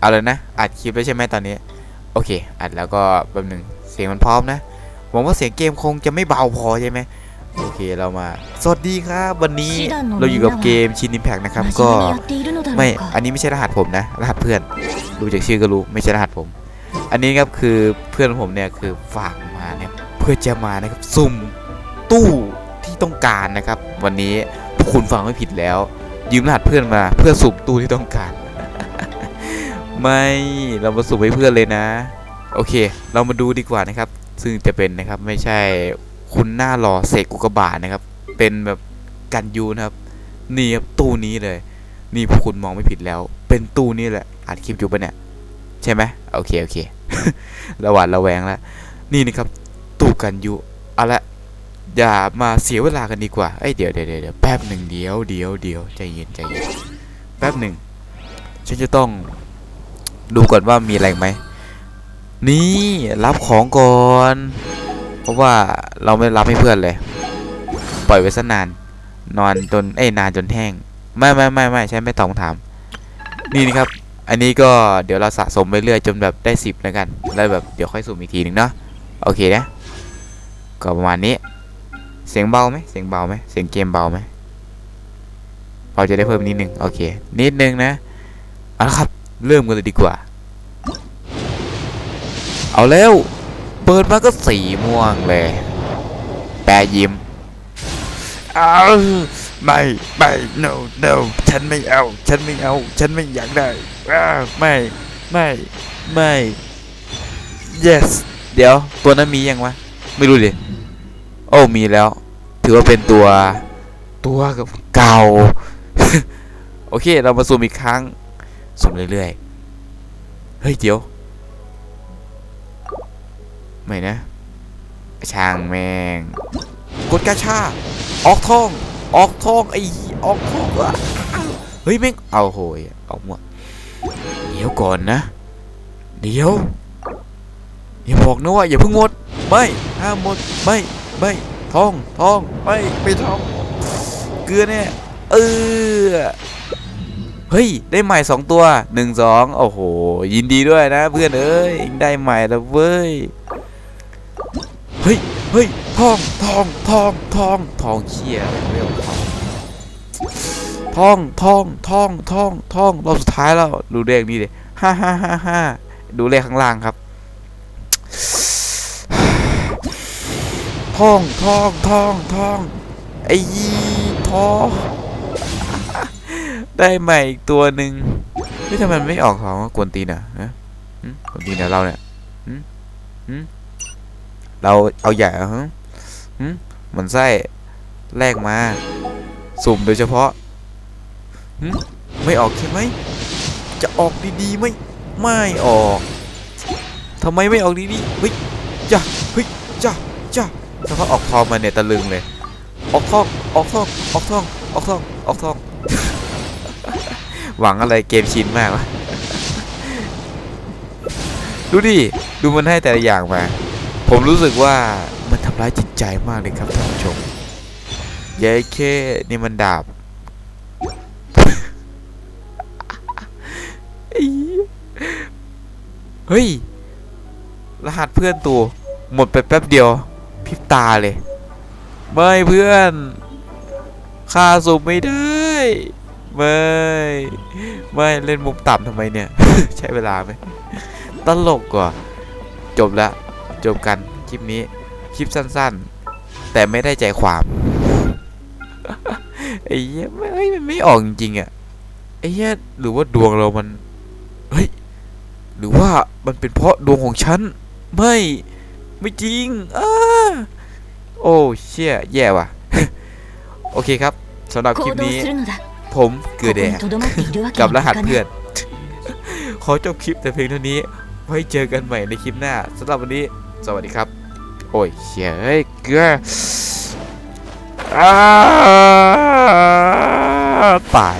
เอาเลยนะ อัดคลิปแล้วใช่ไหมตอนนี้ โอเค อัดแล้วก็แป๊บหนึ่งเสียงมันพร้อมนะ หวังว่าเสียงเกมคงจะไม่เบาพอใช่ไหมโอเคเรามา สวัสดีครับ วันนี้เราอยู่กับเกมชินอิมแพกนะครับ ก็ไม่ อันนี้ไม่ใช่รหัสผมนะ รหัสเพื่อน ดูจากชื่อก็รู้ไม่ใช่รหัสผม อันนี้ครับคือเพื่อนผมเนี่ยคือฝากมาเนี่ยเพื่อจะมานะครับสุ่มตู้ที่ต้องการนะครับ วันนี้พวกคุณฟังไม่ผิดแล้ว ยืมรหัสเพื่อนมา เพื่อสุ่มตู้ที่ต้องการ ไม่เรามาสุ่มให้เพื่อนเลยนะ โอเค เรามาดูดีกว่านะครับ ซึ่งจะเป็นนะครับไม่ใช่คุณหน้าหล่อเสกกุกบาทนะครับ เป็นแบบกันยูนะครับ นี่ครับตู้นี้เลย นี่พวกคุณมองไม่ผิดแล้ว เป็นตู้นี้แหละอัดคลิปอยู่ปะเนี่ย ใช่ไหมโอเคโอเคระหวาดระแวงแล้วนี่นะครับ ตู้กันยุเอาละอย่ามาเสียเวลากันดีกว่าเอ้ยเดี๋ยวเดี๋ยวเดี๋ยวแป๊บหนึ่งเดี๋ยวเดี๋ยวเดี๋ยวใจเย็นใจเย็นแป๊บหนึ่งฉันจะต้อง ดูก่อนว่ามีอะไรไหม นี่รับของก่อน เพราะว่าเราไม่รับให้เพื่อนเลย ปล่อยไว้ซะนาน นอนจนเอ้นานจนแห้ง ไม่ไม่ไม่ไม่ใช่ไม่ตอบคำถาม นี่นะครับ อันนี้ก็เดี๋ยวเราสะสมไปเรื่อยจนแบบได้สิบแล้วกัน แล้วแบบเดี๋ยวค่อยสุ่มอีกทีหนึ่งเนาะ โอเคนะ ก็ประมาณนี้ เสียงเบาไหมเสียงเบาไหมเสียงเกมเบาไหมพอจะได้เพิ่มนิดนึง โอเค นิดนึงนะ เอาละครับ เริ่มกันเลยดีกว่า เอาแล้ว เปิดมาก็สีม่วงเลย แปรยิ้มเอาไม่ไม่ no no ฉันไม่เอา ฉันไม่เอา ฉันไม่อยากได้อ้าไม่ไม่ไม่ yes เดี๋ยวตัวนั้นมียังวะ ไม่รู้ดิโอ้มีแล้ว ถือว่าเป็นตัวตัวกับเก่า โอเค เรามาซูมอีกครั้ง ซูมเรื่อยๆ เฮ้ยเดี๋ยว ไม่นะ ช่างแมง กดกาชาออกทอง ออกทองไอ้ออกทองเฮ้ยแม่งเอาโหยออกหมดเดี๋ยวก่อนนะ เดี๋ยวอย่าบอกนะว่าอย่าเพิ่งหมด ไม่ห้ามหมด ไม่ ไม่ทองทองไม่ไม่ท้อง เกลือเนี่ยเออ เฮ้ย ได้ใหม่สองตัวหนึ่งสองโอ้โห ยินดีด้วยนะเพื่อนเอ้ยได้ใหม่แล้วเว้ย เฮ้ยเฮ้ยทองทองทองทองทองเชี่ยเรียกว่าทองทองทองทองทองรอบสุดท้ายแล้ว ดูเลขนี้ดิฮ่าฮ่าฮ่าฮ่าดูเลขข้างล่างครับทองทองทองทองไอ้ยีทอง ได้ใหม่อีกตัวหนึ่งเฮ้ยทำไมมันไม่ออกของกวนตีนอะฮะกวนตีนอะเราเนี่ยเราเอาใหญ่ฮะเหมือนไส้แลกมา สุ่มโดยเฉพาะไม่ออกใช่ไหมจะออกดีๆไหมไม่ออกทำไมไม่ออกดีๆเฮ้ยจ้ะเฮ้ยจ้ะจ้ะถ้าเขาออกทองมาเนี่ยตะลึงเลย ออกทองออกทองออกทองออกทองออกทอง หวังอะไรเกมชินมากวะดูดิ ดูมันให้แต่ละอย่างมา ผมรู้สึกว่ามันทำร้ายจิตใจมากเลยครับท่านผู้ชมยายเคนี่มันดาบเฮ้ย รหัสเพื่อนตัว หมดไปแป๊บเดียวพิบตาเลย ไม่เพื่อน ค่าสูบไม่ได้ ไม่ไม่เล่นมุมต่ำทำไมเนี่ย ใช้เวลาไหมตลกกว่า จบละจบกันคลิปนี้คลิปสั้นๆ แต่ไม่ได้ใจความไอ้เหี้ยไม่มันไม่ออกจริงๆอะไอ้เหี้ยหรือว่าดวงเรามันเฮ้ยหรือว่ามันเป็นเพราะดวงของฉันไม่ไม่จริงอ้าโอ้เชี่ยแย่ว่ะ โอเคครับสำหรับคลิปนี้ ผมเกือแดงกับรหัสเพื่อน ขอจบคลิปแต่เพียงเท่านี้ ไว้เจอกันใหม่ในคลิปหน้าสำหรับวันนี้ สวัสดีครับ โอ้ยเฮ้ยเกลือตาย